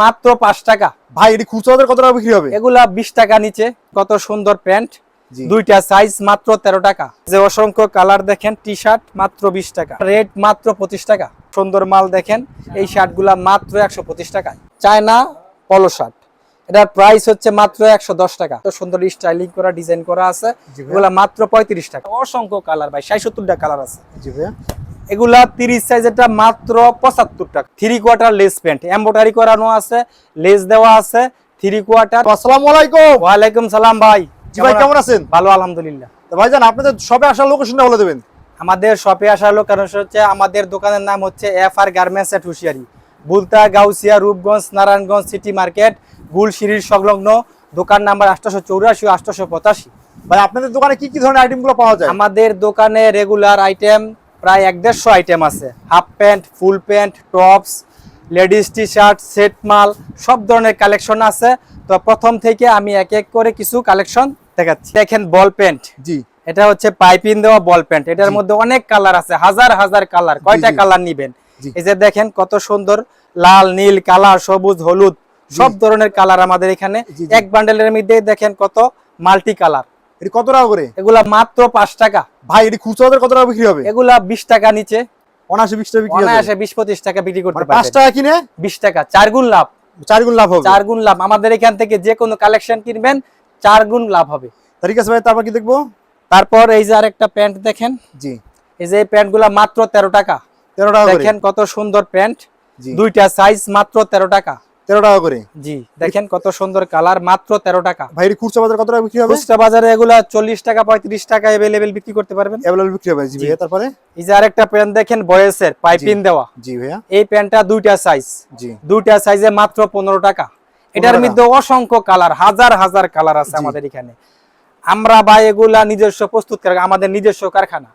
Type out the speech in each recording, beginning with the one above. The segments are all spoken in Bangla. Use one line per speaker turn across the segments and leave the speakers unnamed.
মাত্র পাঁচ টাকা।
ভাই এটি খুচরা কত টাকা বিক্রি হবে?
এগুলা বিশ টাকা নিচে কত সুন্দর প্যান্ট। দুইটা সাইজ মাত্র তেরো টাকা। যে অসংখ্য কালার দেখেন টি শার্ট মাত্র বিশ টাকা। রেট মাত্র পঁচিশ টাকা। সুন্দর মাল দেখেন এই শার্টগুলা মাত্র একশো পঁচিশ টাকায়। চায়না পলো শার্ট এটার প্রাইস হচ্ছে মাত্র একশো দশ টাকা। তো সুন্দর স্টাইলিং করা ডিজাইন করা আছে। এগুলা মাত্র পঁয়ত্রিশ টাকা। অসংখ্য কালার ভাই ষাট সত্তরটা কালার আছে।
জি ভাইয়া।
এগুলা তিরিশ সাইজেরটা মাত্র পঁচাত্তর টাকা। Three quarter lace pant embroidery করানো আছে লেস দেওয়া আছে থ্রি কোয়ার্টার
আসসালামু আলাইকুম।
ওয়ালাইকুম সালাম ভাই।
জি ভাই কেমন আছেন?
ভালো আলহামদুলিল্লাহ।
তো ভাইজান আপনাদের সবে আসার লোকেশনটা বলে দেবেন।
আমাদের শপে আসার লোক কারণ হচ্ছে আমাদের দোকানের নাম হচ্ছে F R garments at hosiery Bulta Gausia Rupganj Narayanganj city market গুলশিরির সংলগ্ন দোকান নাম্বার আটশো চৌরাশি আটশো পঁচাশি।
ভাই আপনাদের দোকানে কি কি ধরনের আইটেমগুলো পাওয়া যায়?
আমাদের দোকানে রেগুলার আইটেম প্রায় এক দেড়শো আইটেম আছে। Half pant full pant tops ladies T shirt set মাল সব ধরনের কালেকশন আছে। তো প্রথম থেকে আমি এক এক করে কিছু কালেকশন দেখাচ্ছি। দেখেন বল প্যান্ট
জি।
এটা হচ্ছে পাইপিন দেওয়া বল প্যান্ট এটার মধ্যে অনেক কালার আছে হাজার হাজার কালার কয়টা কালার নিবেন? এই যে দেখেন কত সুন্দর লাল নীল কালার সবুজ হলুদ সব ধরনের কালার আমাদের এখানে। এক বান্ডেলের মধ্যে দেখেন কত মাল্টি কালার
এটি কত টাকা করে?
এগুলা মাত্র পাঁচ টাকা।
ভাই এটি খুচরা কত টাকা বিক্রি হবে?
এগুলা বিশ টাকা নিচে।
অনাশি বিশ টাকা বিক্রি
অনায়াসে বিশ পঁচিশ টাকা বিক্রি করতে
মানে পাঁচ টাকা কিনে?
বিশ টাকা। চার গুণ লাভ।
চার গুণ লাভ হবে।
চার গুণ লাভ। আমাদের এখান থেকে যে কোনো কালেকশন কিনবেন চার গুণ লাভ হবে।
ঠিক আছে ভাই তারপর কি দেখব?
তারপর এই যে আরেকটা প্যান্ট দেখেন।
জি।
এই যে প্যান্টগুলা মাত্র তেরো টাকা।
তেরো টাকা
দেখেন কত সুন্দর প্যান্ট। দুইটা সাইজ মাত্র তেরো টাকা।
তেরো টাকা করে।
জি দেখেন কত সুন্দর কালার মাত্র তেরো টাকা।
ভাই খুচরা বাজার কত টাকা বিক্রি হবে?
খুচরা বাজারে এগুলা চল্লিশ টাকা পঁয়ত্রিশ টাকা বিক্রি করতে পারবেন।
বিক্রি হবে জি। ভাইয়া তারপরে?
এই যে আরেকটা প্যান্ট দেখেন বয়েসের পাইপিং দেওয়া।
জি ভাইয়া।
এই প্যান্টটা দুইটা সাইজ
জি।
দুইটা সাইজে মাত্র পনেরো টাকা। এটার মধ্যে অসংখ্য কালার হাজার হাজার কালার আছে আমাদের এখানে। আমরা বা এগুলা নিজস্ব প্রস্তুত আমাদের নিজস্ব কারখানা।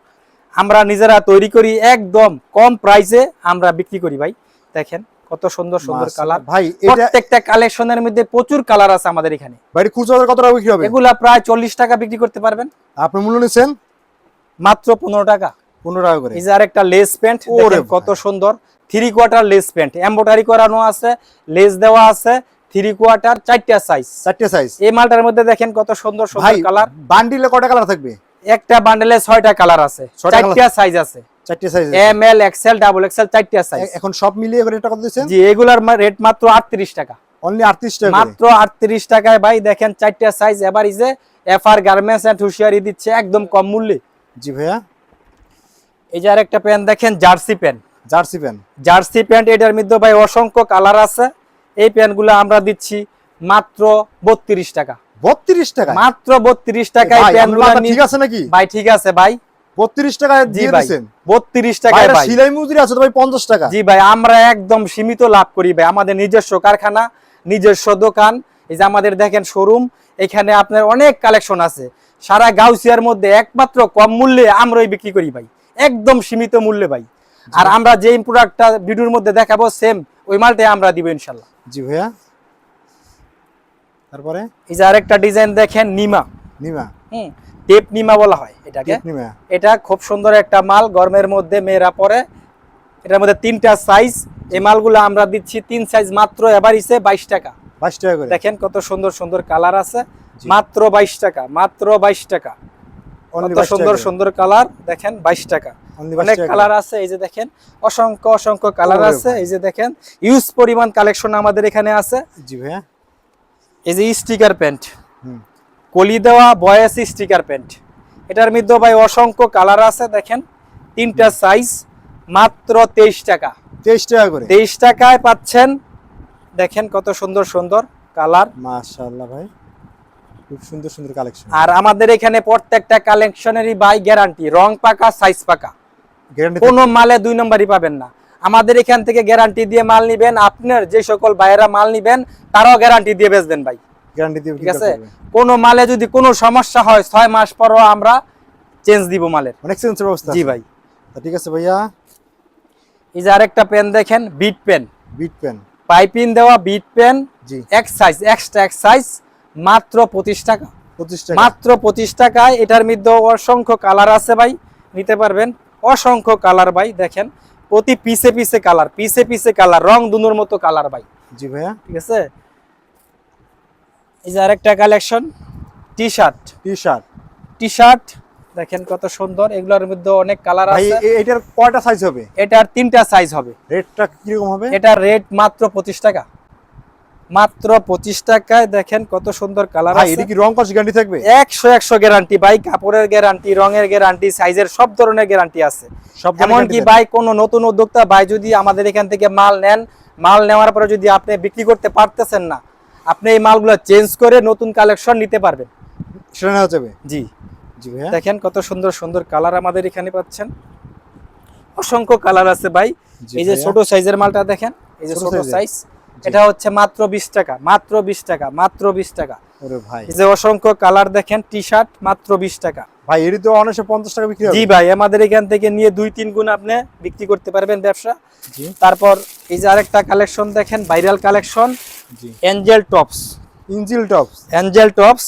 আমরা নিজেরা তৈরি করি একদম কম প্রাইসে আমরা বিক্রি করি ভাই। দেখেন। কত সুন্দর সুন্দর কালার।
ভাই
প্রত্যেকটা কালেকশনের মধ্যে প্রচুর কালার আছে আমাদের এখানে।
ভাই খুচরা কত টাকা বিক্রি হবে?
এগুলা প্রায় চল্লিশ টাকা বিক্রি করতে পারবেন।
আপনি মূল্য নিচ্ছেন?
মাত্র পনেরো টাকা।
পনেরো টাকা করে।
এই যে আরেকটা লেস প্যান্ট
ওরে
কত সুন্দর। Three quarter lace pant. Embroidery করানো আছে লেস দেওয়া আছে থ্রি কোয়ার্টার চারটা সাইজ
চারটে সাইজ
এই মালটার মধ্যে দেখেন কত সুন্দর সুন্দর কালার।
বান্ডিলে কটা কালার থাকবে?
একটা বান্ডেলে ছয়টা কালার আছে। চারটা সাইজ আছে।
চারটে size
M L XL double XL চারটা সাইজ
এখন সব মিলিয়ে করে টাকা দিচ্ছেন?
জি এগুলার রেট মাত্র আটত্রিশ টাকা।
অনলি আটত্রিশ টাকা
মাত্র আটত্রিশ টাকায় ভাই দেখেন চারটা সাইজ এবার ইজে এফ গার্মেন্টস এন্ড হুশিয়ারি দিচ্ছে একদম কম মূল্যে।
জি ভাইয়া।
এই যে আরেকটা প্যান্ট দেখেন jersey pant
jersey pant
jersey pant এটার মধ্যে ভাই অসংখ্য কালার আছে। এই প্যান্টগুলো আমরা দিচ্ছি মাত্র বত্রিশ টাকা।
বত্রিশ টাকা
মাত্র বত্রিশ টাকায় প্যান্টগুলো
ঠিক আছে নাকি?
ভাই ঠিক আছে ভাই।
বত্রিশ টাকায়
জি
দিয়ে
ভাই
দিচ্ছেন
বত্রিশ
ভাই সিলাই মজুরি আছে তো ভাই পঞ্চাশ টাকা?
জি ভাই আমরা একদম সীমিত লাভ করি ভাই। আমাদের নিজস্ব কারখানা নিজস্ব দোকান এই যে আমাদের দেখেন শোরুম এখানে আপনার অনেক কালেকশন আছে। সারা গাউসিয়ার মধ্যে একমাত্র কম মূল্যে আমরাই বিক্রি করি ভাই। একদম সীমিত মূল্যে ভাই। আর আমরা যেই প্রোডাক্টটা ভিডিওর মধ্যে দেখাবো সেম ওই মালটাই আমরা দিব ইনশাল্লাহ।
জি ভাইয়া। তারপরে?
এই যে আরেকটা ডিজাইন দেখেন নিমা।
নিমা।
হুম। টেপ নিমা বলা হয় এটাকে। এটা খুব সুন্দর একটা মাল গরমের মধ্যে মেয়েরা পরে। এটার মধ্যে তিনটা সাইজ এই মালগুলো আমরা দিচ্ছি তিন সাইজ মাত্র এবার ইসে বাইশ টাকা।
বাইশ টাকা করে।
দেখেন কত সুন্দর সুন্দর কালার আছে। মাত্র বাইশ টাকা মাত্র বাইশ টাকা। কত সুন্দর সুন্দর কালার দেখেন বাইশ টাকা। অনেক কালার আছে এই যে দেখেন। অসংখ্য অসংখ্য কালার আছে। এই যে দেখেন ইউজ পরিমাণ কালেকশন আমাদের এখানে আছে।
জি ভাইয়া।
এই যে স্টিকার প্যান্ট কলি দেওয়া বয়েস স্টিকার প্যান্ট। এটার মধ্যে ভাই অসংখ্য কালার আছে দেখেন। তিনটা সাইজ মাত্র তেইশ টাকা।
তেইশ টাকা করে?
তেইশ টাকায় পাচ্ছেন দেখেন কত সুন্দর সুন্দর কালার।
মাশাআল্লাহ ভাই খুব সুন্দর সুন্দর কালেকশন
আর আমাদের এখানে প্রত্যেকটা কালেকশনেরই বাই গ্যারান্টি রং পাকা সাইজ পাকা।
গ্যারান্টি
কোনো মালে দুই নম্বরই পাবেন না। আমাদের এখান থেকে গ্যারান্টি দিয়ে মাল নিবেন আপনার যে সকল বাইরা মাল নিবেন তারাও গ্যারান্টি দিয়ে বেচবেন ভাই।
গ্যারান্টি দিয়ে
ঠিক আছে? কোনো মালে যদি কোনো সমস্যা হয় ছয় মাস পরও আমরা চেঞ্জ দিব মালের।
অনেক সেন্সর ব্যবস্থা
জি। ভাই।
ঠিক আছে ভাইয়া।
এই যে আরেকটা পেন দেখেন বিট পেন
বিট পেন
দেওয়া বিট পেন
জি।
এক সাইজ এক্সট্রা এক সাইজ মাত্র পঁচিশ টাকা।
পঁচিশ টাকা।
মাত্র পঁচিশ টাকায় এটার মধ্যে অসংখ্য কালার আছে ভাই নিতে পারবেন। অসংখ্য কালার ভাই দেখেন প্রতি পিসে পিসে কালার পিসে পিসে কালার রং দুনোর মতো কালার ভাই।
জি ভাইয়া।
ঠিক আছে? এই যে আরেকটা collection T shirt
T shirt
T shirt দেখেন কত সুন্দর এগুলোর মধ্যে অনেক কালার আছে।
এটার কয়টা সাইজ হবে?
এটার তিনটা সাইজ হবে।
রেটটা কীরকম হবে?
এটার রেট মাত্র পঁচিশ টাকা। মাত্র পঁচিশ টাকায় দেখেন কত সুন্দর কালার
এটা কি রং কস গ্যারান্টি থাকবে?
একশো একশো গ্যারান্টি ভাই কাপড়ের গ্যারান্টি রঙের গ্যারান্টি সাইজের সব ধরনের গ্যারান্টি আছে। এমনকি ভাই কোনো নতুন উদ্যোক্তা ভাই যদি আমাদের এখান থেকে মাল নেন মাল নেওয়ার পরে যদি আপনি বিক্রি করতে পারতেছেন না আপনি এই মালগুলো চেঞ্জ করে নতুন কালেকশন নিতে পারবেন।
সেটা নেওয়া যাবে?
জি।
জি ভাইয়া।
দেখেন কত সুন্দর সুন্দর কালার আমাদের এখানে পাচ্ছেন। অসংখ্য কালার আছে ভাই। এই যে ছোট সাইজের মালটা দেখেন এই যে
ছোট
সাইজ এটা হচ্ছে মাত্র বিশ টাকা মাত্র বিশ টাকা মাত্র বিশ টাকা।
ভাই।
এই যে অসংখ্য কালার দেখেন টি শার্ট মাত্র বিশ টাকা।
ভাই এটি তো অনেকশো পঞ্চাশ টাকা বিক্রি
জি ভাই আমাদের এখান থেকে নিয়ে দুই তিন গুণ আপনি বিক্রি করতে পারবেন ব্যবসা। তারপর এই যে আরেকটা কালেকশন দেখেন viral
collection
angel tops
angel tops
angel tops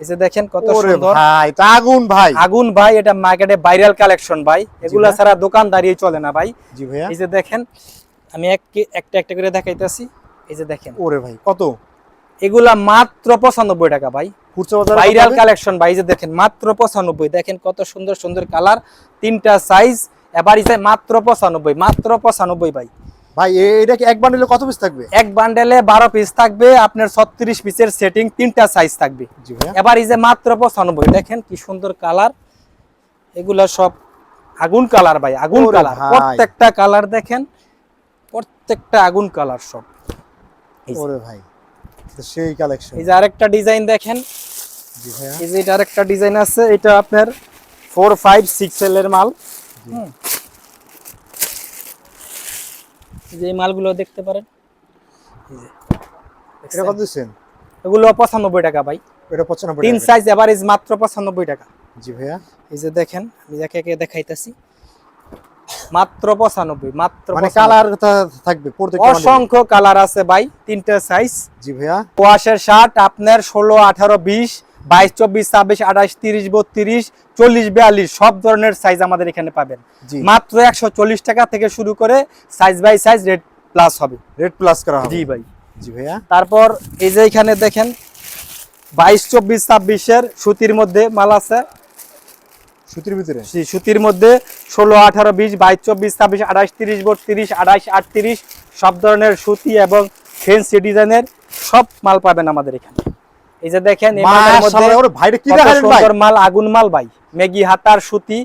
এই যে দেখেন কত সুন্দর।
ভাই তা আগুন ভাই।
আগুন ভাই এটা মার্কেটে ভাইরাল কালেকশন ভাই। এগুলা। ছাড়া দোকান দাঁড়িয়ে চলে না ভাই।
জি ভাইয়া।
এই যে দেখেন আমি এক একটা একটা করে দেখাইতেছি। এই যে দেখেন।
ওরে ভাই কত?
এগুলা মাত্র পঁচানব্বই টাকা ভাই। ভাইরাল কালেকশন ভাই এই যে দেখেন মাত্র পঁচানব্বই। দেখেন কত সুন্দর সুন্দর কালার তিনটা সাইজ এবার মাত্র পঁচানব্বই মাত্র পঁচানব্বই ভাই।
ভাই এটা কি এক বান্ডিলে কত পিস থাকবে?
এক বান্ডেলে বারো পিস থাকবে আপনার ছত্রিশ পিসের সেটিং তিনটা সাইজ থাকবে।
জি
এবার এই যে মাত্র পঁচানব্বই দেখেন কি সুন্দর কালার এগুলা সব আগুন কালার ভাই আগুন কালার প্রত্যেকটা কালার দেখেন প্রত্যেকটা আগুন কালার সব।
ওরে ভাই সেই কালেকশন
এই যে আরেকটা ডিজাইন দেখেন।
জি
এই যে এটা আরেকটা ডিজাইন আছে এটা আপনার ফোর ফাইভ সিক্স এল এর মাল। যে মালগুলো দেখতে পারেন।
এটা কত দিচ্ছেন?
এগুলো পঁচানব্বই টাকা ভাই।
এটা পঁচানব্বই
তিন। সাইজ এভারেজ মাত্র পঁচানব্বই টাকা।
জি ভাইয়া।
এই যে দেখেন আমি একে একে দেখাইতেছি। মাত্র পঁচানব্বই মাত্র
মানে
95
কালার থাকবে।
অসংখ্য কালার আছে ভাই তিনটা সাইজ
জি ভাইয়া।
ওয়াশের শার্ট আপনার ষোলো আঠারো বিশ বাইশ চব্বিশ ছাব্বিশ আঠাশ তিরিশ বত্রিশ চল্লিশ বিয়াল্লিশ সব ধরনের সাইজ আমাদের এখানে পাবেন। মাত্র একশো চল্লিশ টাকা থেকে শুরু করে size by size red plus হবে।
রেড প্লাস করা
জি ভাই।
জি ভাইয়া।
তারপর এই যে এখানে দেখেন বাইশ চব্বিশ ছাব্বিশের সুতির মধ্যে মাল আছে।
সুতির ভিতরে?
জি, সুতির মধ্যে ষোলো আঠারো বিশ বাইশ চব্বিশ ছাব্বিশ আঠাশ তিরিশ বত্রিশ আঠাশ আটত্রিশ সব ধরনের সুতি এবং ফেন্সি ডিজাইনের সব মাল পাবেন আমাদের এখানে। এই যে দেখেন মাল আগুন মাল ভাই। মেগি হাতার সুতি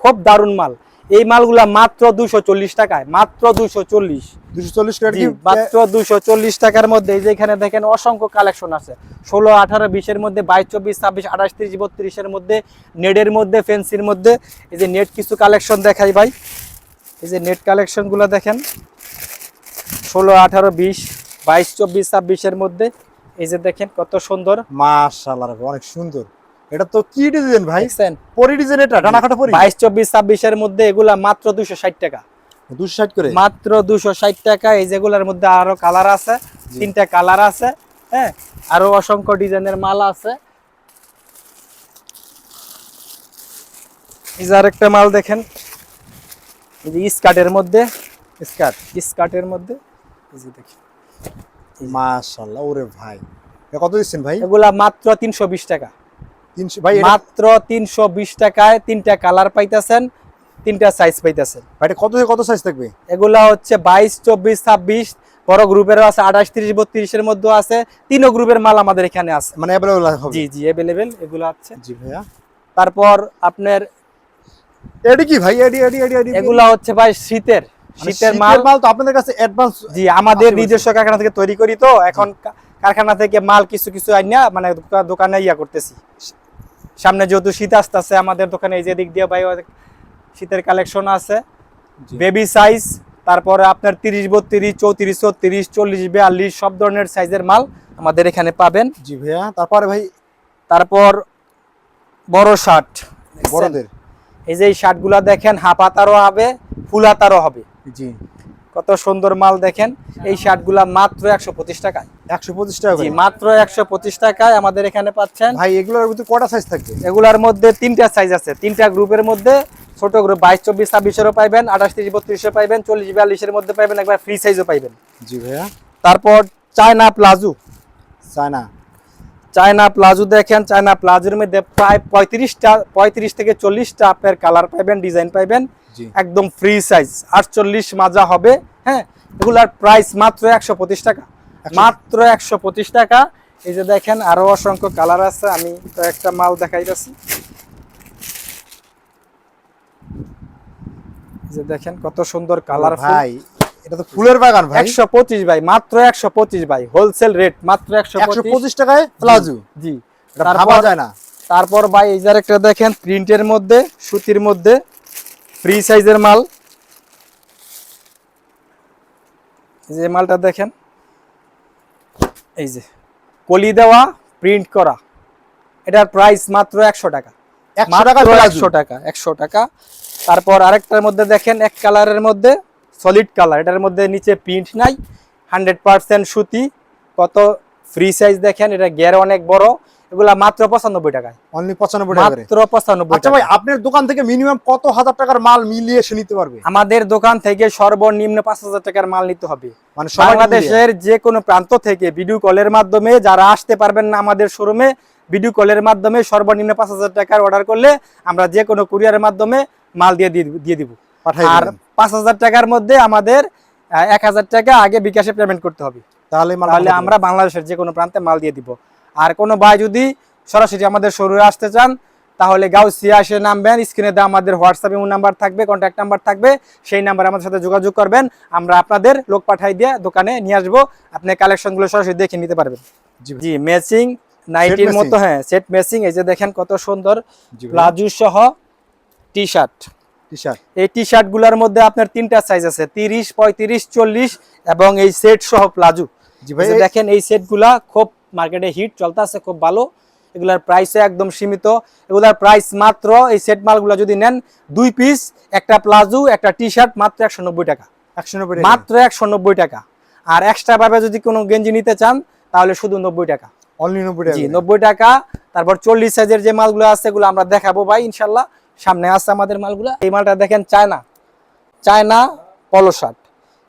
খুব দারুণ মাল। এই মালগুলা মাত্র দুশো চল্লিশ টাকায় মাত্র দুশো চল্লিশ।
240 টাকা
জি,
কি
মাত্র দুশো চল্লিশ টাকার মধ্যে এই যে এখানে দেখেন অসংখ্য কালেকশন আছে। ষোলো আঠারো বিশের মধ্যে বাইশ চব্বিশ ছাব্বিশ আঠাশ তিরিশ বত্রিশের মধ্যে নেটের মধ্যে ফেন্সির মধ্যে এই যে নেট কিছু কালেকশন দেখাই ভাই। এই যে নেট কালেকশনগুলো দেখেন। ষোলো আঠারো বিশ বাইশ চব্বিশ ছাব্বিশের মধ্যে এই যে দেখেন কত সুন্দর।
মাশাআল্লাহ অনেক সুন্দর। এটা তো কি ডিজাইন ভাই? পরি ডিজাইন এটা ডানা কাটা পরি?
বাইশ চব্বিশ ছাব্বিশের মধ্যে এগুলা মাত্র দুশো ষাট টাকা।
260 করে?
মাত্র দুশো ষাট টাকা এই যেগুলোর মধ্যে আরও কালার আছে তিনটা কালার আছে হ্যাঁ? আরও অসংখ্য ডিজাইনের মাল আছে। এই যে আরেকটা মাল দেখেন এই যে স্কার্টের মধ্যে স্কার্ট? স্কার্টের মধ্যে এই যে দেখেন।
মাশাআল্লাহ ওরে ভাই এটা কত দিচ্ছেন ভাই
এগুলা মাত্র তিনশো বিশ টাকা
300 ভাই এটা
মাত্র তিনশো বিশ টাকায় তিনটা কালার পাইতেছেন তিনটা সাইজ পাইতেছেন
ভাই এটা কত থেকে কত সাইজ থাকবে
এগুলা হচ্ছে বাইশ চব্বিশ ছাব্বিশ বড় গ্রুপেরও আছে আঠাশ তিরিশ বত্রিশের মধ্যে আছে তিনও গ্রুপের মাল আমাদের এখানে আছে
মানে अवेलेबल হবে
জি জি অ্যাভেলেবেল এগুলো আছে
জি ভাইয়া
তারপর আপনার
এডি কি ভাই এডি এডি এডি এডি
এগুলা হচ্ছে ভাই শীতের
মানে
শীতের মাল
মাল তো আপনাদের কাছে অ্যাডভান্স
জি আমাদের নিজস্ব কারখানা থেকে তৈরি করি তো এখন কারখানা থেকে মাল কিছু কিছু আইনা মানে দোকানে ইয়া করতেছি। সামনে যেহেতু শীত আসতেছে আমাদের দোকানে এই যে দিক দিয়ে ভাই শীতের কালেকশন আছে। বেবি সাইজ তারপরে আপনার তিরিশ বত্রিশ চৌত্রিশ চৌত্রিশ চল্লিশ বিয়াল্লিশ সব ধরনের সাইজের মাল আমাদের এখানে পাবেন।
জি ভাইয়া তারপরে ভাই?
তারপর বড় শার্ট।
বড়দের?
এই যে এই শার্টগুলা দেখেন হাফ হাতারও হবে ফুল হাতারও হবে।
জি।
কত সুন্দর মাল দেখেন। এই শার্টগুলা মাত্র একশো পঁচিশ টাকায়।
125 টাকা
জি মাত্র একশো পঁচিশ টাকায় আমাদের এখানে পাচ্ছেন।
ভাই এগুলোর ভিতরে কয়টা সাইজ থাকবে?
এগুলার মধ্যে তিনটা সাইজ আছে। তিনটা গ্রুপের মধ্যে ছোট গ্রুপ বাইশ চব্বিশ ছাব্বিশেরও পাইবেন আঠাশ তিরিশ বত্রিশও পাইবেন চল্লিশ বিয়াল্লিশের মধ্যে পাইবেন একবার ফ্রি সাইজও পাইবেন।
জি ভাইয়া।
তারপর China palazzo.
China.
China palazzo দেখেন চায়না প্লাজোর মধ্যে প্রায় পঁয়ত্রিশটা পঁয়ত্রিশ থেকে চল্লিশটা আপনার কালার পাইবেন ডিজাইন পাইবেন। একদম ফ্রি সাইজ আটচল্লিশ মাজা হবে হ্যাঁ? এগুলার প্রাইস মাত্র একশো পঁচিশ টাকা। মাত্র একশো পঁচিশ টাকা। এই যে দেখেন আরও অসংখ্য কালার আছে আমি একটা মাল দেখাইতেছি। যে দেখেন কত সুন্দর কালার
ভাই এটা তো ফুলের বাগান ভাই।
একশো পঁচিশ ভাই মাত্র একশো পঁচিশ ভাই হোলসেল রেট মাত্র একশো
একশো পঁচিশ টাকায় প্লাজো?
জি
এটা ভাবা যায় না।
তারপর ভাই এই যে একটা দেখেন প্রিন্টের মধ্যে সুতির মধ্যে ফ্রি সাইজের মাল। এই যে মালটা দেখেন এই যে কলি দেওয়া প্রিন্ট করা। এটার প্রাইস মাত্র একশো টাকা।
একশো টাকা
একশো টাকা একশো টাকা। তারপর আরেকটার মধ্যে দেখেন এক কালারের মধ্যে সলিড কালার এটার মধ্যে নিচে প্রিন্ট নাই হান্ড্রেড পার্সেন্ট সুতি। কত ফ্রি সাইজ দেখেন এটা গের অনেক বড়। এগুলা মাত্র পঁচানব্বই টাকায়।
অনলি পঁচানব্বই টাকা
মাত্র পঁচানব্বই
আচ্ছা ভাই আপনার দোকান থেকে মিনিমাম কত হাজার টাকার মাল মিলিয়ে এসে নিতে পারবে?
আমাদের দোকান থেকে সর্বনিম্ন পাঁচ হাজার টাকার মাল নিতে হবে।
মানে
বাংলাদেশের যে কোনো প্রান্ত থেকে ভিডিও কলের মাধ্যমে যারা আসতে পারবেন না আমাদের শোরুমে ভিডিও কলের মাধ্যমে সর্বনিম্ন পাঁচ হাজার টাকার অর্ডার করলে আমরা যে কোনো কুরিয়ারের মাধ্যমে মাল দিয়ে দিয়ে দিব- আর। পাঁচ হাজার টাকার মধ্যে আমাদের এক হাজার টাকা আগে বিকাশে পেমেন্ট করতে হবে।
তাহলে
তাহলে আমরা বাংলাদেশের যে কোনো প্রান্তে মাল দিয়ে দিব। আর কোনো ভাই যদি সরাসরি আমাদের শোরুমে আসতে চান তাহলে গাউসিয়া এসে নামবেন স্ক্রিনে দেওয়া আমাদের হোয়াটসঅ্যাপ এবং নাম্বার থাকবে কন্ট্যাক্ট নাম্বার থাকবে সেই নাম্বারে আমাদের সাথে যোগাযোগ করবেন। আমরা আপনাদের লোক পাঠাই দিয়ে দোকানে নিয়ে আসব। আপনি কালেকশনগুলো সরাসরি দেখে নিতে পারবেন।
জি
ম্যাচিং নাইটির মতো হ্যাঁ সেট ম্যাচিং এই যে দেখেন কত সুন্দর প্লাজু সহ
টি-শার্ট
এই টি শার্টগুলার মধ্যে আপনার তিনটা সাইজ আছে তিরিশ পঁয়ত্রিশ চল্লিশ এবং এই সেট সহ প্লাজু এই দেখেন এই সেটগুলা খুব মার্কেটে হিট চলতেছে খুব ভালো। এগুলার প্রাইসে একদম সীমিত। এগুলার প্রাইস মাত্র এই সেট মালগুলা যদি নেন দুই পিস একটা প্লাজো একটা টি শার্ট মাত্র একশো নব্বই টাকা।
একশো নব্বই
মাত্র একশো নব্বই টাকা। আর এক্সট্রা ভাবে যদি কোনো গেঞ্জি নিতে চান তাহলে শুধু নব্বই টাকা।
অনলি নব্বই টাকা।
নব্বই টাকা। তারপর চল্লিশ সাইজের যে মালগুলো আছে এগুলো আমরা দেখাবো ভাই ইনশাল্লাহ। সামনে আছে আমাদের মালগুলো। এই মালটা দেখেন চায়না। চায়না পলো শার্ট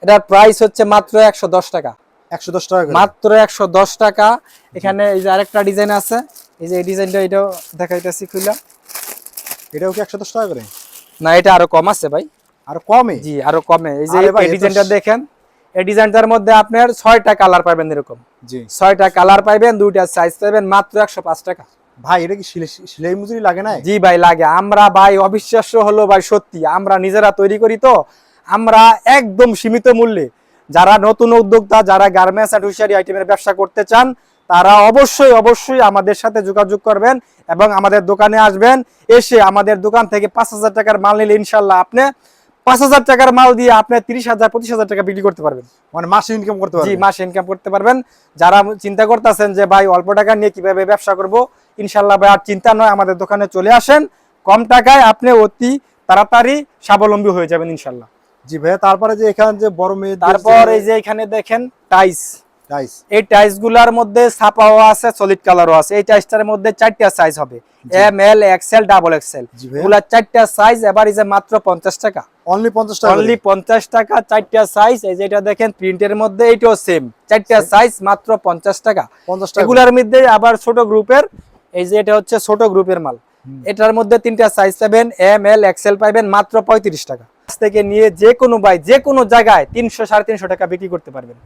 এটার প্রাইস হচ্ছে মাত্র একশো দশ টাকা।
একশো দশ টাকা
মাত্র একশো দশ টাকা। এখানে এই যে আরেকটা ডিজাইন আছে। এই যে এই ডিজাইনটা এটাও দেখাইতেছি খুললাম
এটাও কি একশো দশ টাকা করে?
না এটা আরও কম আছে ভাই।
আর কমে?
জি আরও কমে। এই যে এই ডিজাইনটা দেখেন এই ডিজাইনটার মধ্যে আপনার ছয়টা কালার পাবেন এরকম।
জি।
ছয়টা কালার পাইবেন দুইটা সাইজ পাইবেন মাত্র একশো পাঁচ টাকা।
ভাই, এটা কি সেলাই মজুরি লাগে না
জি ভাই, লাগে। আমরা ভাই অবিশ্বাস্য হলো ভাই, সত্যি। আমরা নিজেরা তৈরি করি তো। আমরা একদম সীমিত মূল্যে। যারা নতুন উদ্যোক্তা, যারা গার্মেন্টস অ্যান্ড হুইশারি আইটেমের ব্যবসা করতে চান, তারা অবশ্যই অবশ্যই আমাদের সাথে যোগাযোগ করবেন এবং আমাদের দোকানে আসবেন। এসে আমাদের দোকান থেকে পাঁচ হাজার টাকার মাল নিলে ইনশাল্লাহ আপনি পাঁচ হাজার টাকার মাল দিয়ে আপনি তিরিশ হাজার পঁচিশ হাজার টাকা বিক্রি করতে পারবেন।
মানে মাসে ইনকাম করতে
জি মাসে ইনকাম করতে পারবেন। যারা চিন্তা করতেছেন যে ভাই অল্প টাকা নিয়ে কীভাবে ব্যবসা করব? ইনশাল্লাহ ভাই আর চিন্তা নয় আমাদের দোকানে চলে আসেন। কম টাকায় আপনি অতি তাড়াতাড়ি স্বাবলম্বী হয়ে যাবেন ইনশাল্লাহ
জি ভাইয়া তারপরে যে এখানে যে বড় মেয়ে
তারপর এই যে এখানে দেখেন টাইস এই টাইসগুলার মধ্যে ছাপাও আছে সলিড কালারও আছে। এই টাইসটার মধ্যে চারটা সাইজ হবে। M L
XL double
XL চারটা সাইজ এবার মাত্র পঞ্চাশ টাকা।
অনলি পঞ্চাশ টাকা
অনলি পঞ্চাশ টাকা চারটা সাইজ এই যে এটা দেখেন প্রিন্টের মধ্যে এইটাও সেম চারটা সাইজ মাত্র পঞ্চাশ টাকা। এগুলার মধ্যে আবার ছোট গ্রুপের এই যে এটা হচ্ছে ছোট গ্রুপের মাল। এটার মধ্যে তিনটা সাইজ পাবেন এম এল এক্সেল পাবেন মাত্র পঁয়ত্রিশ টাকা। থেকে নিয়ে যে কোনো বাই যে কোনো জায়গায় তিনশো সাড়ে তিনশো টাকা বিক্রি করতে পারবেন।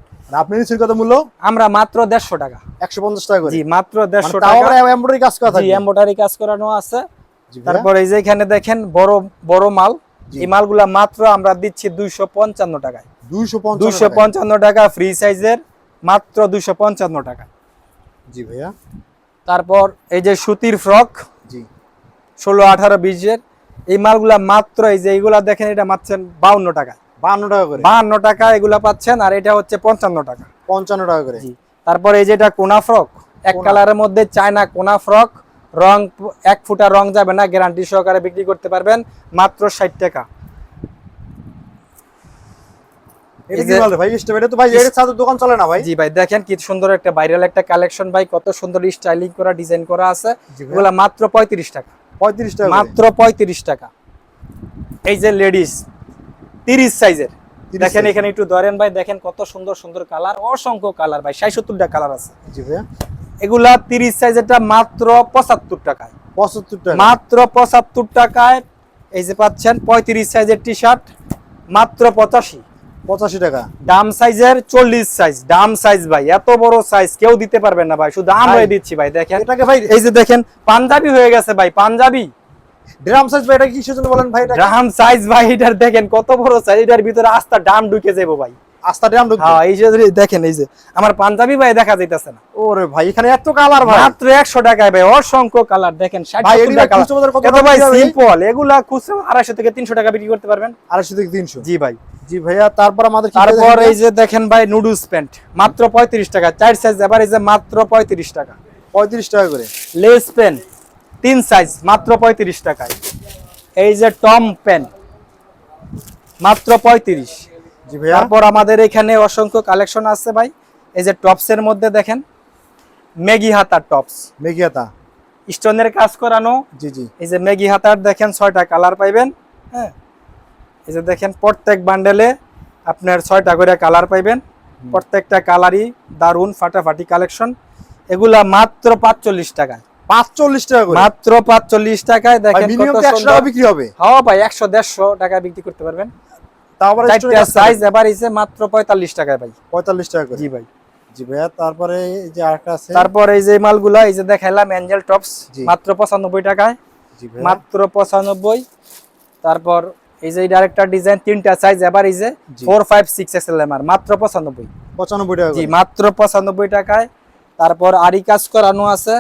আপনি নিচ্ছেন কত মূল্য?
আমরা মাত্র দেড়শো টাকা।
একশো পঞ্চাশ টাকা
জি মাত্র দেড়শো
মানে
টাকা।
এমব্রয়ডারি কাজ করা
জি এম্বোটারি কাজ করানো আছে। তারপর এই যে এখানে দেখেন বড় বড় মাল। এই মালগুলা মাত্র আমরা দিচ্ছি দুইশো পঞ্চান্ন টাকায়।
দুইশো
দুইশো পঞ্চান্ন টাকা ফ্রি সাইজের মাত্র দুইশো পঞ্চান্ন টাকা।
জি ভাইয়া।
তারপর এই যে সুতির ফ্রক
জি।
ষোলো আঠারো বিশের এই মালগুলা মাত্র এই যে এইগুলা দেখেন এটা মাত্রেন বাউন্ন টাকা।
বান্ন টাকা করে?
বাহান্ন টাকা এগুলা পাচ্ছেন আর এটা হচ্ছে পঞ্চান্ন টাকা।
পঞ্চান্ন টাকা করে?
জি। তারপর এই যেটা কোনা ফ্রক এক কালারের মধ্যে চায়না কোনা ফ্রক রং এক ফুটা রং যাবে না গ্যারান্টি সহকারে বিক্রি করতে পারবেন মাত্র ষাট টাকা।
এটা কি
যে-
ভাই? স্টেপ এটা তো ভাই এর সাথে দোকান চলে না ভাই?
জি ভাই দেখেন কি সুন্দর একটা ভাইরাল একটা কালেকশন ভাই কত সুন্দর স্টাইলিং করা ডিজাইন করা আছে। এগুলা মাত্র পঁয়ত্রিশ টাকা।
পঁয়ত্রিশ টাকা
মাত্র পঁয়ত্রিশ টাকা। এই যে লেডিস তিরিশ সাইজের দেখেন এখানে একটু ধরেন ভাই দেখেন কত সুন্দর সুন্দর কালার অসংখ্য কালার ভাই ষাট সত্তরটা কালার আছে।
জি ভাইয়া।
এগুলা তিরিশ সাইজেরটা মাত্র পঁচাত্তর টাকায়।
পঁচাত্তর টাকা।
মাত্র পঁচাত্তর টাকায় এই যে পাচ্ছেন পঁয়ত্রিশ সাইজের টি শার্ট মাত্র পঁচাশি।
পঁচাশি টাকা।
ডাম সাইজের চল্লিশ সাইজ। ডাম সাইজ ভাই এত বড় সাইজ কেউ দিতে পারবেন না ভাই শুধু আমরাই দিচ্ছি ভাই দেখেন।
এটাকে ভাই
এই যে দেখেন পাঞ্জাবি হয়ে গেছে ভাই পাঞ্জাবি।
ড্রাম সাইজ ভাই এটা কিসের জন্য বলেন ভাই
ড্রাম সাইজ ভাই এটার দেখেন কত বড় সাইজ এটার ভিতরে আস্তা ডাম ঢুকে যাব ভাই।
ড্রাম
হ্যাঁ এই যে দেখেন এই যে আমার পাঞ্জাবি ভাই দেখা যাইতেছে না।
ওরে ভাই এখানে এত কালার ভাই।
মাত্র একশো টাকায় ভাই অসংখ্য কালার। দেখেন
ভাই, এগুলা
টাকা
কত
ভাই সিম্পল এগুলা খুচরো আড়াইশো থেকে তিনশো টাকা বিক্রি করতে পারবেন।
আড়াইশো থেকে তিনশো।
জি ভাই।
জি ভাইয়া তারপর আমাদের
তারপর এই যে দেখেন ভাই নুডলস প্যান্ট মাত্র পঁয়ত্রিশ টাকা। চার সাইজ এবার এই যে মাত্র পঁয়ত্রিশ টাকা।
পঁয়ত্রিশ টাকা করে।
লেস প্যান্ট তিন সাইজ মাত্র পঁয়ত্রিশ টাকায়। এই যে টম প্যান্ট মাত্র পঁয়ত্রিশ।
জি ভাইয়া
তারপর আমাদের এখানে অসংখ্য কালেকশন আছে ভাই। এই যে টপসের মধ্যে দেখেন ম্যাগি হাতার টপস
মেঘিয়াতা
স্টোনের কাজ করানো।
জি জি।
এই যে ম্যাগি হাতার দেখেন ছয়টা কালার পাইবেন হ্যাঁ? এই যে দেখেন প্রত্যেক বান্ডেলে আপনার ছয়টা করে কালার পাইবেন। প্রত্যেকটা কালারই দারুণ ফাটাফাটি কালেকশন এগুলা মাত্র পাঁচচল্লিশ টাকায়।
পাঁচচল্লিশ টাকা
মাত্র পাঁচচল্লিশ টাকায় দেখেন
বিক্রি হবে?
হ্যাঁ ভাই একশো দেড়শো টাকা বিক্রি করতে পারবেন।
তারপরে
সাইজ এবার ইসে মাত্র পঁয়তাল্লিশ টাকায় ভাই।
পঁয়তাল্লিশ টাকা করে।
জি ভাই।
জি ভাইয়া তারপরে এই যে আরেকটা আছে।
তারপর এই যে মালগুলা এই যে দেখাইলাম অ্যাঞ্জেল টপস মাত্র পঁচানব্বই টাকায়।
জি ভাইয়া।
মাত্র পঁচানব্বই। তারপর এই যে আরেকটা ডিজাইন তিনটা সাইজ এবার এই যে
জি।
Four five six X L MR মাত্র পঁচানব্বই।
পঁচানব্বই টাকা
জি মাত্র পঁচানব্বই টাকায়। তারপর আরি কাজ করানো আছে।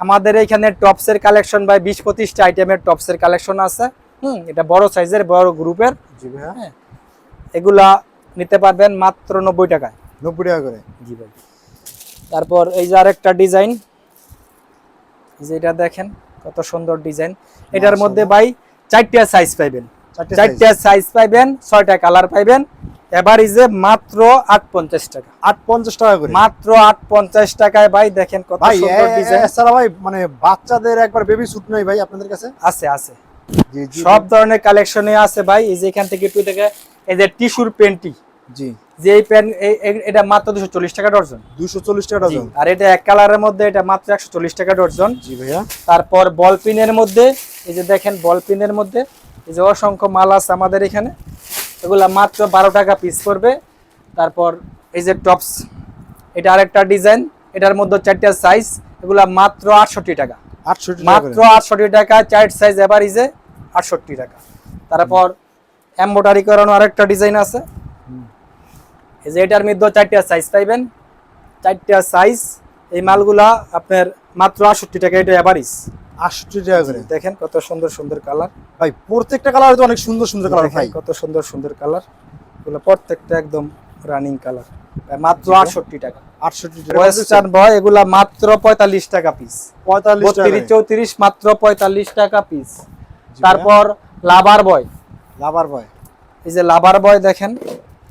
আমাদের এখানে টপসের কালেকশন বাই বিশ পঁচিশটা আইটেমের টপসের কালেকশন আছে। হুম এটা বড় সাইজের বড় গ্রুপের
জি ভাইয়া।
এগুলা নিতে পারবেন মাত্র নব্বই টাকায়।
নব্বই টাকা করে।
জি ভাই। তারপর এই যে আরেকটা ডিজাইন এই যে এটা দেখেন কত সুন্দর ডিজাইন। এটার মধ্যে ভাই চারটা সাইজ পাইবেন।
চারটে
সাইজ পাইবেন ছয়টা কালার পাইবেন। এবার যে মাত্র আট পঞ্চাশ টাকা।
আট পঞ্চাশ টাকা করে।
মাত্র আট পঞ্চাশ টাকায় ভাই দেখেন কত সুন্দর ডিজাইন
এছাড়া ভাই মানে বাচ্চাদের একবার বেবি স্যুট নাই ভাই আপনাদের কাছে?
আছে আছে। সব ধরনের কালেকশনে আছে ভাই। এই যে এখান থেকে একটু থেকে এই যে টিস্যুর পেন্টি
জি।
যে এই পেন এটা মাত্র দুশো চল্লিশ টাকা ডর্জন
দুশো চল্লিশ টাকা
জি,
ডজন
আর এটা এক কালারের মধ্যে এটা মাত্র একশো চল্লিশ টাকা ডর্জন
জি ভাইয়া।
তারপর বল পিনের মধ্যে এই যে দেখেন বল পিনের মধ্যে এই যে অসংখ্য মাল আছে আমাদের এখানে। এগুলা মাত্র বারো টাকা পিস পড়বে। তারপর এই যে টপস এটা আরেকটা ডিজাইন এটার মধ্যে চারটা সাইজ এগুলা মাত্র আটষট্টি টাকা।
আটষট্টি
মাত্র আটষট্টি টাকা চার সাইজ এভারেজে আটষট্টি টাকা। তারপর এম্বোটারি করানো আরেকটা ডিজাইন আছে। এই যে এটার মধ্যে চারটা সাইজ পাইবেন। চারটা সাইজ এই মালগুলা আপনার মাত্র আটষট্টি টাকা এটা এভারেজ
আটষট্টি টাকা করে।
দেখেন কত সুন্দর সুন্দর কালার
ভাই প্রত্যেকটা কালার তো অনেক সুন্দর সুন্দর কালার ভাই।
কত সুন্দর সুন্দর কালার এগুলো প্রত্যেকটা একদম রানিং কালার মাত্র আটষট্টি টাকা।
আটষট্টি টাকা।
ওয়েস্টার্ন বয় এগুলা মাত্র পঁয়তাল্লিশ টাকা পিস
পঁয়তাল্লিশ
চৌত্রিশ মাত্র পঁয়তাল্লিশ টাকা পিস তারপর লাভার বয়
লাভার ভাই
এই যে লাভার বয় দেখেন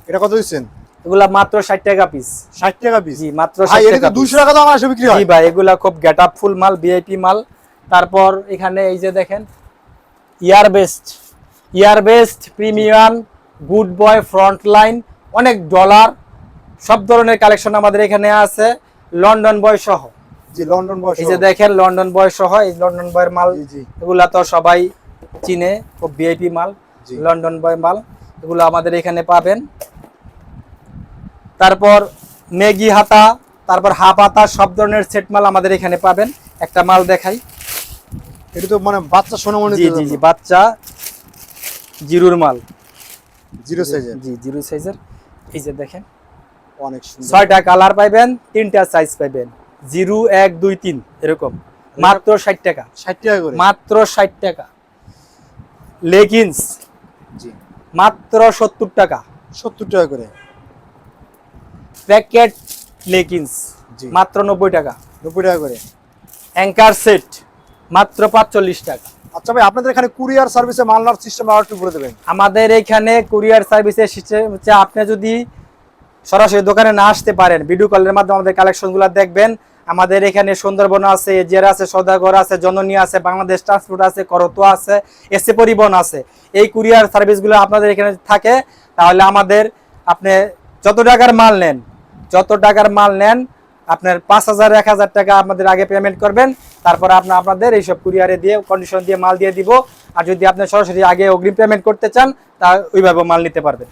এটা কত দিচ্ছেন?
এগুলা মাত্র ষাট টাকা পিস
ষাট টাকা পিস
জি মাত্র 60 টাকা
তো দুশো
piece।
টাকা দাম আসে বিক্রি হয়?
জি ভাই এগুলা খুব গেট আপ ফুল মাল ভিআইপি মাল। তারপর এখানে এই যে দেখেন year best year best premium good boy front line অনেক ডলার সব ধরনের কালেকশন আমাদের এখানে আছে লন্ডন বয় সহ।
জি লন্ডন বয়স
এই যে দেখেন লন্ডন বয় সহ এই লন্ডন বয়ের মাল। এগুলা তো সবাই চিনে খুব ভিআইপি মাল। লন্ডন বয় মাল এগুলো আমাদের এখানে পাবেন। তারপর মেগি হাতা তারপর হাফ হাতা সব ধরনের সেট মাল আমাদের এখানে পাবেন। একটা মাল দেখাই।
এটা তো মানে বাচ্চা সোনামণি
জি জি জি বাচ্চা জিরুর মাল।
জিরো সাইজের?
জি জিরো সাইজের। এই যে দেখেন।
অনেক সুন্দর।
ছয়টা কালার পাইবেন তিনটা সাইজ পাইবেন। জিরো এক দুই তিন এরকম। মাত্র ষাট টাকা।
ষাট টাকা করে?
মাত্র ষাট টাকা। লেগিংস
জি।
মাত্র সত্তর টাকা।
সত্তর টাকা করে।
প্যাকেট লেগিংস মাত্র নব্বই টাকা।
নব্বই টাকা করে।
অ্যাঙ্কার সেট মাত্র পাঁচচল্লিশ টাকা।
আচ্ছা ভাই আপনাদের এখানে কুরিয়ার সার্ভিসে মাল নেওয়ার সিস্টেম আর একটু বলে দেবেন।
আমাদের এখানে কুরিয়ার সার্ভিসের সিস্টেম হচ্ছে আপনি যদি সরাসরি দোকানে না আসতে পারেন ভিডিও কলের মাধ্যমে আমাদের কালেকশনগুলো দেখবেন। আমাদের এখানে সুন্দরবন আছে, জেরা আছে, সদাগর আছে, জননী আছে, বাংলাদেশ ট্রান্সপোর্ট আছে করতোয়া আছে এসে পরিবহন আছে। এই কুরিয়ার সার্ভিসগুলো আপনাদের এখানে থাকে, তাহলে আমাদের আপনি যত টাকার মাল নেন, যত টাকার মাল নেন, আপনার পাঁচ হাজার, এক হাজার টাকা আপনাদের আগে পেমেন্ট করবেন, তারপর আপনার আপনাদের এইসব কুরিয়ারে দিয়ে কন্ডিশন দিয়ে মাল দিয়ে দিব। আর যদি আপনি সরাসরি আগে অগ্রিম পেমেন্ট করতে চান, তা ওইভাবে মাল নিতে পারবেন।